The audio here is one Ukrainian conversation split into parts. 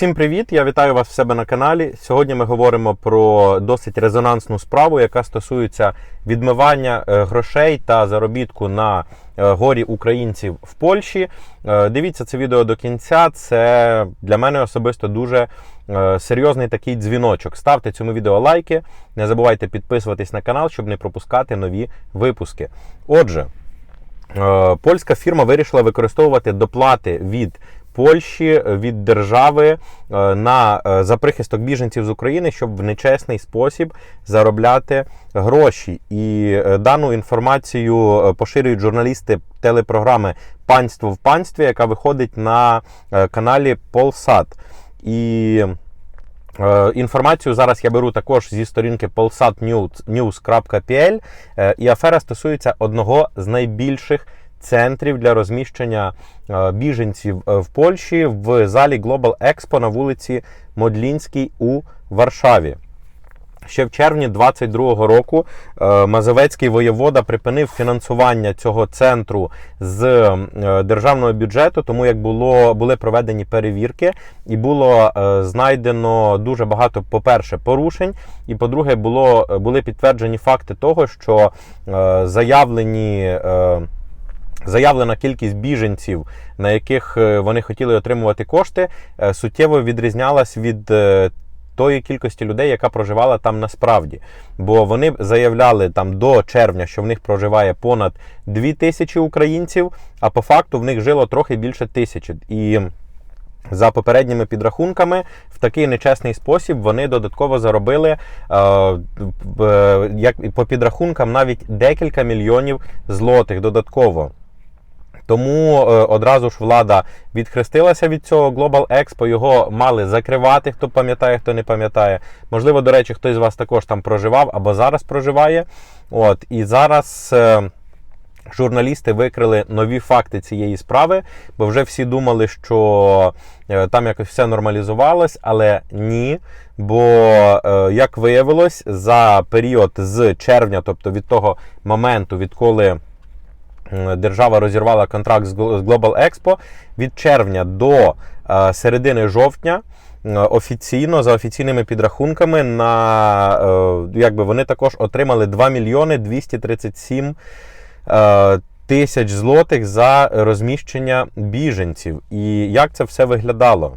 Всім привіт! Я вітаю вас в себе на каналі. Сьогодні ми говоримо про досить резонансну справу, яка стосується відмивання е, грошей та заробітку на е, горі українців в Польщі. Е, Дивіться це відео до кінця. Це для мене особисто дуже серйозний такий дзвіночок. Ставте цьому відео лайки, не забувайте підписуватись на канал, щоб не пропускати нові випуски. Отже. Польська фірма вирішила використовувати доплати від Польщі від держави е, на е, за прихисток біженців з України, щоб в нечесний спосіб заробляти гроші. І е, дану інформацію е, поширюють журналісти телепрограми Панство в панстві, яка виходить на е, каналі Полсат. І Е, Інформацію зараз я беру також зі сторінки polsatnews.pl Е, і афера стосується одного з найбільших центрів для розміщення е, біженців е, в Польщі в залі Global Expo на вулиці Модлінській у Варшаві. Ще в червні 22-го року е, Мазовецький воєвода припинив фінансування цього центру з державного бюджету, тому як було були проведені перевірки, і було знайдено дуже багато, по-перше, порушень, і по-друге, було були підтверджені факти того, що заявлені. Заявлена кількість біженців, на яких е, вони хотіли отримувати кошти, е, суттєво відрізнялась від е, тої кількості людей, яка проживала там насправді. Бо вони заявляли там до червня, що в них проживає понад 2 тисячі українців, а по факту в них жило трохи більше тисячі. І за попередніми підрахунками, в такий нечесний спосіб вони додатково заробили як по підрахункам навіть декілька мільйонів злотих додатково. Тому е, одразу ж влада відхрестилася від цього Global Expo, його мали закривати, хто пам'ятає, хто не пам'ятає. Можливо, до речі, хтось з вас також там проживав або зараз проживає. От, і зараз. е, Журналісти викрили нові факти цієї справи, бо вже всі думали, що е, там якось все нормалізувалось, але ні. Бо, як виявилось, за період з червня, тобто від того моменту, відколи держава розірвала контракт з Glo- з Global Expo, від червня до е, середини жовтня. Офіційно за офіційними підрахунками на е, якби вони також отримали 2 мільйони 237 е, тисяч злотих за розміщення біженців. І як це все виглядало?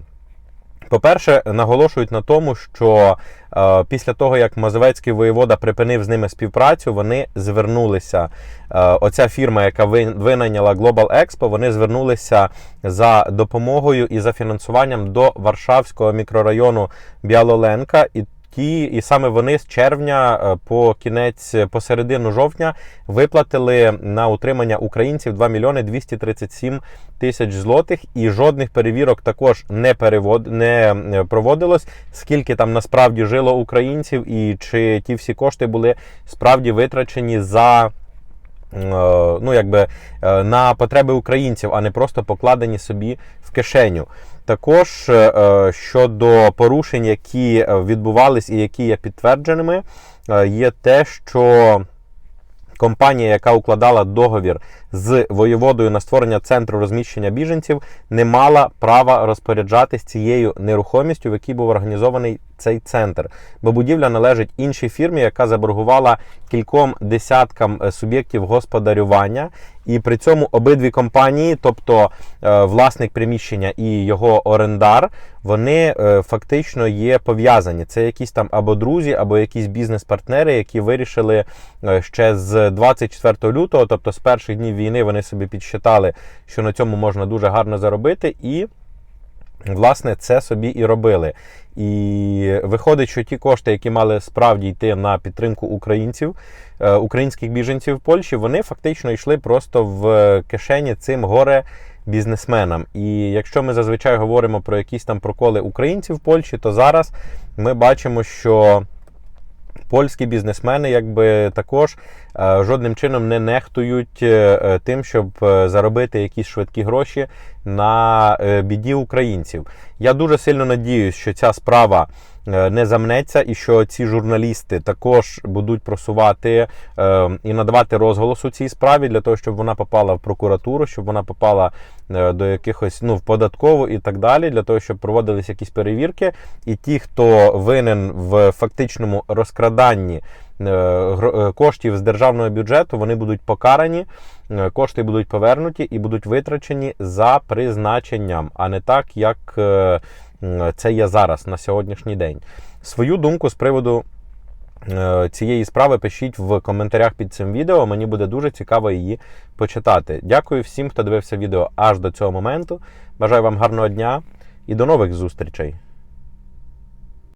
По-перше, наголошують на тому, що е, після того, як Мазовецький воєвода припинив з ними співпрацю, вони звернулися. Е, оця фірма, яка винайняла Global Expo, вони звернулися за допомогою і за фінансуванням до Варшавського мікрорайону Біалоленка. І ті, і саме вони з червня е, по кінець, посередину жовтня виплатили на утримання українців 2 мільйони 237 тисяч злотих, і жодних перевірок також не перевод не е, проводилось, скільки там насправді жило українців, і чи ті всі кошти були справді витрачені за. Е, Ну, якби е, на потреби українців, а не просто покладені собі в кишеню. Також е, щодо порушень, які відбувались і які є підтвердженими, є те, що компанія, яка укладала договір з воєводою на створення центру розміщення біженців, не мала права розпоряджатись цією нерухомістю, в якій був організований цей центр. Бо будівля належить іншій фірмі, яка заборгувала кільком десяткам е, суб'єктів господарювання. І при цьому обидві компанії, тобто е, власник приміщення і його орендар, вони е, фактично є пов'язані. Це якісь там або друзі, або якісь бізнес-партнери, які вирішили ще з 24 лютого, тобто з перших днів війни, вони собі підсчитали, що на цьому можна дуже гарно заробити, і власне це собі і робили. І виходить, що ті кошти, які мали справді йти на підтримку українців, е, українських біженців в Польщі, вони фактично йшли просто в кишені цим горе бізнесменам. І якщо ми зазвичай говоримо про якісь там проколи українців в Польщі, то зараз ми бачимо, що Польські бізнесмени, якби також е, жодним чином не нехтують е, е, тим, щоб заробити якісь швидкі гроші на біді українців. Я дуже сильно надіюсь, що ця справа не замнеться, і що ці журналісти також будуть просувати і надавати розголосу цій справі для того, щоб вона попала в прокуратуру, щоб вона попала до якихось ну в податкову і так далі, для того, щоб проводились якісь перевірки, і ті, хто винен в фактичному розкраданні е, е, коштів з державного бюджету, вони будуть покарані, е, кошти будуть повернуті і будуть витрачені за призначенням, а не так, як е, це є зараз на сьогоднішній день. Свою думку з приводу е, цієї справи пишіть в коментарях під цим відео. Мені буде дуже цікаво її почитати. Дякую всім, хто дивився відео аж до цього моменту. Бажаю вам гарного дня і до нових зустрічей.